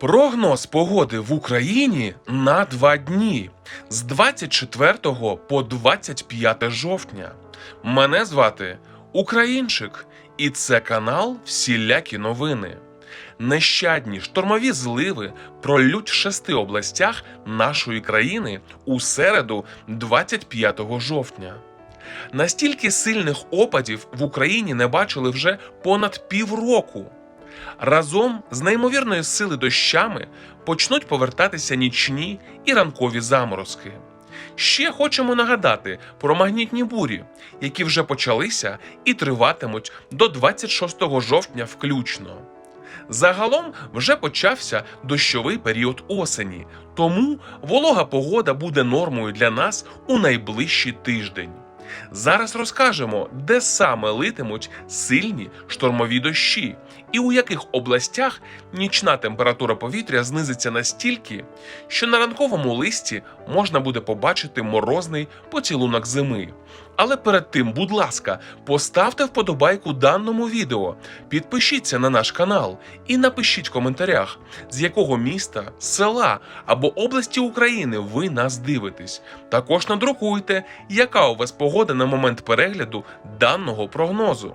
Прогноз погоди в Україні на два дні з 24 по 25 жовтня. Мене звати Українчик, і це канал Всілякі новини. Нещадні штормові зливи пролють в шести областях нашої країни у середу, 25 жовтня. Настільки сильних опадів в Україні не бачили вже понад півроку. Разом з неймовірної сили дощами почнуть повертатися нічні і ранкові заморозки. Ще хочемо нагадати про магнітні бурі, які вже почалися і триватимуть до 26 жовтня включно. Загалом вже почався дощовий період осені, тому волога погода буде нормою для нас у найближчий тиждень. Зараз розкажемо, де саме литимуть сильні штормові дощі, і у яких областях нічна температура повітря знизиться настільки, що на ранковому листі можна буде побачити морозний поцілунок зими. Але перед тим, будь ласка, поставте вподобайку даному відео, підпишіться на наш канал і напишіть в коментарях, з якого міста, села або області України ви нас дивитесь. Також надрукуйте, яка у вас погода на момент перегляду даного прогнозу.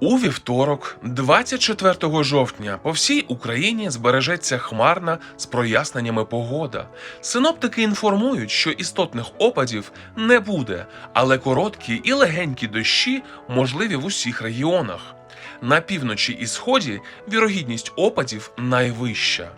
У вівторок, 24 жовтня, по всій Україні збережеться хмарна з проясненнями погода. Синоптики інформують, що істотних опадів не буде, але короткі і легенькі дощі можливі в усіх регіонах. На півночі і сході вірогідність опадів найвища.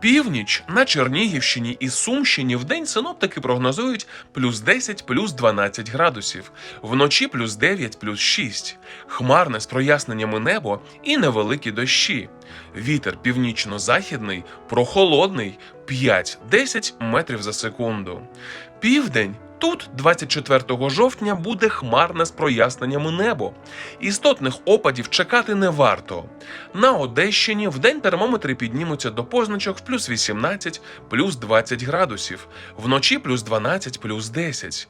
Північ на Чернігівщині і Сумщині в день синоптики прогнозують плюс 10, плюс 12 градусів, вночі плюс 9, плюс 6, хмарне з проясненнями небо і невеликі дощі. Вітер північно-західний, прохолодний 5-10 метрів за секунду. Південь Тут 24 жовтня буде хмарне з проясненнями небо. Істотних опадів чекати не варто. На Одещині вдень термометри піднімуться до позначок в плюс 18, плюс 20 градусів, вночі плюс 12, плюс 10.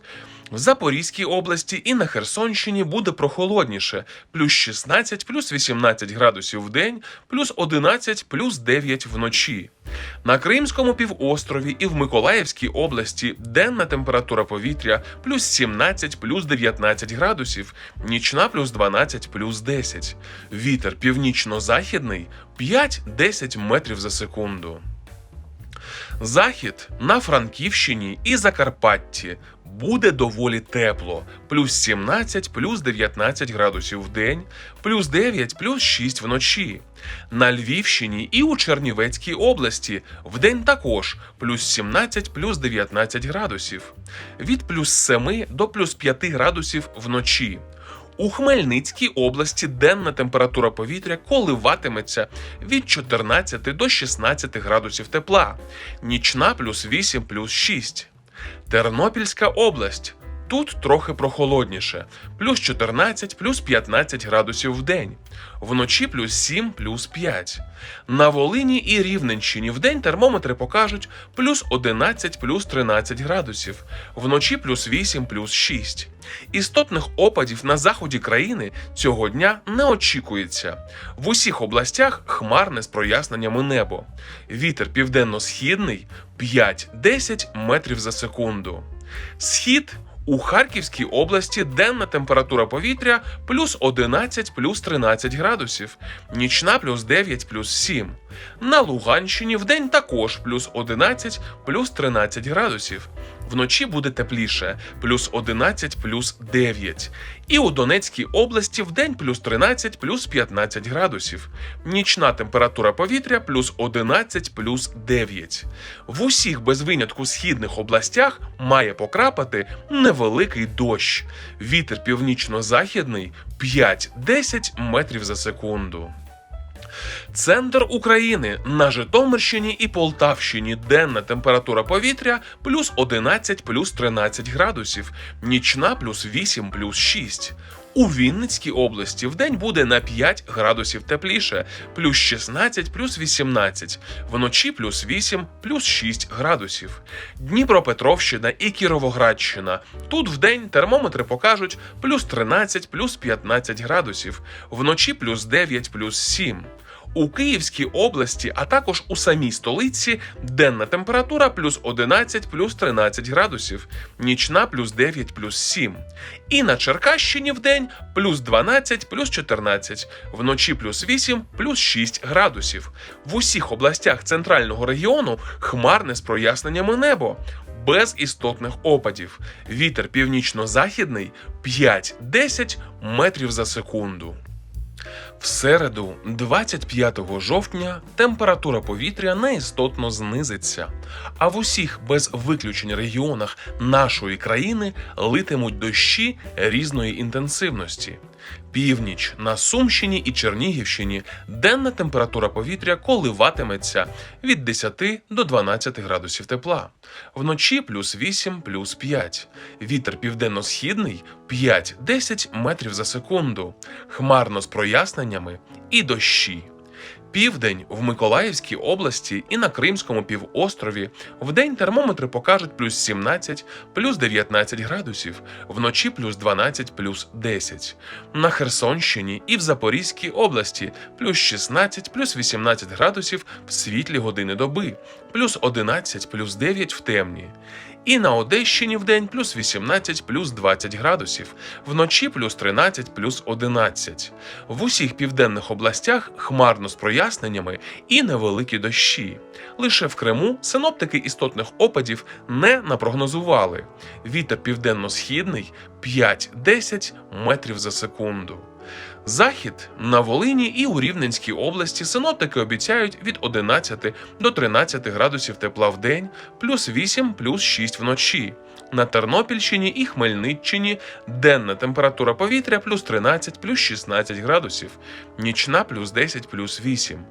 В Запорізькій області і на Херсонщині буде прохолодніше плюс 16, плюс 18 градусів в день, плюс 11, плюс 9 вночі. На Кримському півострові і в Миколаївській області денна температура повітря плюс 17, плюс 19 градусів, нічна плюс 12, плюс 10. Вітер північно-західний 5-10 метрів за секунду. Захід на Франківщині і Закарпатті буде доволі тепло: плюс 17, плюс 19 градусів в день, плюс 9, плюс 6 вночі. На Львівщині і у Чернівецькій області вдень також плюс 17, плюс 19 градусів, від плюс 7 до плюс 5 градусів вночі. У Хмельницькій області денна температура повітря коливатиметься від 14 до 16 градусів тепла, нічна плюс 8 плюс 6. Тернопільська область. Тут трохи прохолодніше, плюс 14, плюс 15 градусів в день, вночі плюс 7, плюс 5. На Волині і Рівненщині вдень термометри покажуть плюс 11, плюс 13 градусів, вночі плюс 8, плюс 6. Істотних опадів на заході країни цього дня не очікується. В усіх областях хмарне з проясненнями небо. Вітер південно-східний 5-10 метрів за секунду. Схід у Харківській області денна температура повітря плюс 11 плюс 13 градусів, нічна плюс 9 плюс 7. На Луганщині в день також плюс 11 плюс 13 градусів. Вночі буде тепліше плюс 11 плюс 9. І у Донецькій області вдень плюс 13 плюс 15 градусів. Нічна температура повітря плюс 11 плюс 9. В усіх без винятку східних областях має покрапати невеликий дощ. Вітер північно-західний 5-10 метрів за секунду. Центр України на Житомирщині і Полтавщині денна температура повітря плюс 11 плюс 13 градусів, нічна плюс 8 плюс 6. У Вінницькій області вдень буде на 5 градусів тепліше, плюс 16 плюс 18, вночі плюс 8 плюс 6 градусів. Дніпропетровщина і Кіровоградщина. Тут вдень термометри покажуть плюс 13 плюс 15 градусів, вночі плюс 9 плюс 7. У Київській області, а також у самій столиці денна температура плюс 11 плюс 13 градусів, нічна плюс 9 плюс 7. І на Черкащині вдень плюс 12 плюс 14, вночі плюс 8 плюс 6 градусів. В усіх областях центрального регіону хмарне з проясненнями небо. Без істотних опадів. Вітер північно-західний 5-10 метрів за секунду. В середу, 25 жовтня, температура повітря неістотно знизиться, а в усіх без виключень регіонах нашої країни литимуть дощі різної інтенсивності. Північ на Сумщині і Чернігівщині денна температура повітря коливатиметься від 10 до 12 градусів тепла. Вночі плюс 8, плюс 5. Вітер південно-східний 5-10 метрів за секунду. Хмарно з проясненнями і дощі. Південь в Миколаївській області і на Кримському півострові вдень термометри покажуть плюс 17, плюс 19 градусів, вночі плюс 12, плюс 10. На Херсонщині і в Запорізькій області плюс 16, плюс 18 градусів в світлі години доби, плюс 11, плюс 9 в темні. І на Одещині вдень плюс 18 плюс 20 градусів, вночі плюс 13 плюс 11. В усіх південних областях хмарно з проясненнями і невеликі дощі. Лише в Криму синоптики істотних опадів не напрогнозували. Вітер південно-східний 5-10 метрів за секунду. Захід на Волині і у Рівненській області синоптики обіцяють від 11 до 13 градусів тепла в день, плюс 8, плюс 6 вночі. На Тернопільщині і Хмельниччині денна температура повітря плюс 13, плюс 16 градусів, нічна плюс 10, плюс 8.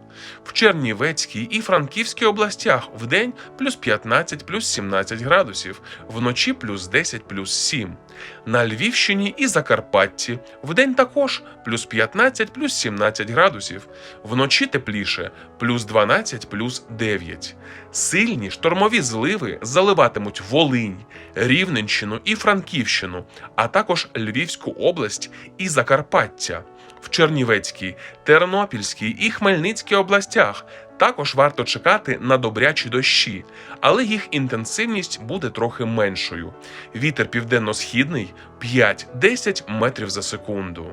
В Чернівецькій і Франківській областях вдень плюс 15, плюс 17 градусів, вночі плюс 10, плюс 7. На Львівщині і Закарпатті вдень також плюс 15, плюс 17 градусів, вночі тепліше плюс 12, плюс 9. Сильні штормові зливи заливатимуть Волинь, Рівненщину і Франківщину, а також Львівську область і Закарпаття. В Чернівецькій, Тернопільській і Хмельницькій областях також варто чекати на добрячі дощі, але їх інтенсивність буде трохи меншою. Вітер південно-східний 5-10 метрів за секунду.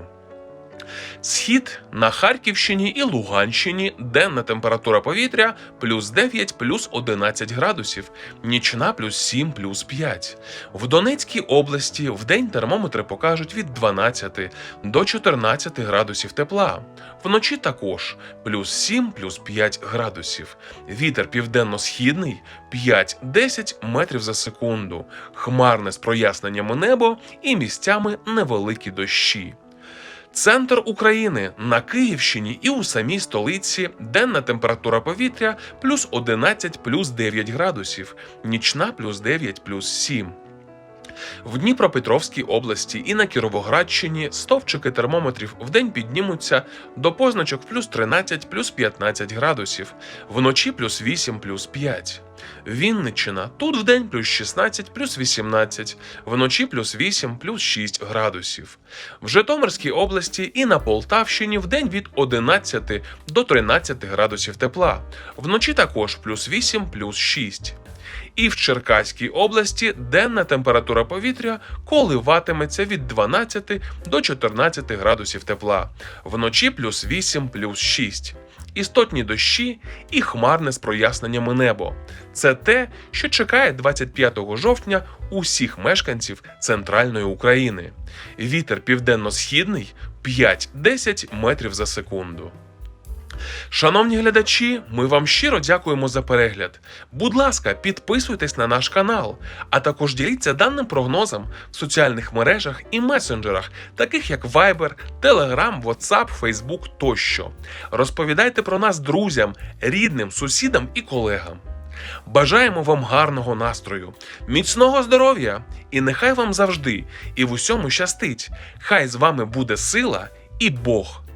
Схід на Харківщині і Луганщині денна температура повітря плюс 9 плюс 11 градусів, нічна плюс 7 плюс 5. В Донецькій області вдень термометри покажуть від 12 до 14 градусів тепла. Вночі також плюс 7 плюс 5 градусів. Вітер південно-східний 5-10 метрів за секунду, хмарне з проясненнями небо і місцями невеликі дощі. Центр України на Київщині і у самій столиці денна температура повітря плюс 11 плюс 9 градусів, нічна плюс 9 плюс 7. В Дніпропетровській області і на Кіровоградщині стовпчики термометрів вдень піднімуться до позначок плюс 13 плюс 15 градусів, вночі плюс 8 плюс 5. Вінниччина тут вдень плюс 16 плюс 18, вночі плюс 8 плюс 6 градусів. В Житомирській області і на Полтавщині вдень від 11 до 13 градусів тепла, вночі також плюс 8 плюс 6. І в Черкаській області денна температура повітря коливатиметься від 12 до 14 градусів тепла, вночі плюс 8 плюс 6. Істотні дощі і хмарне з проясненнями небо. Це те, що чекає 25 жовтня усіх мешканців центральної України. Вітер південно-східний 5-10 метрів за секунду. Шановні глядачі, ми вам щиро дякуємо за перегляд. Будь ласка, підписуйтесь на наш канал, а також діліться даним прогнозом в соціальних мережах і месенджерах, таких як Viber, Telegram, WhatsApp, Facebook тощо. Розповідайте про нас друзям, рідним, сусідам і колегам. Бажаємо вам гарного настрою, міцного здоров'я, і нехай вам завжди і в усьому щастить. Хай з вами буде сила і Бог.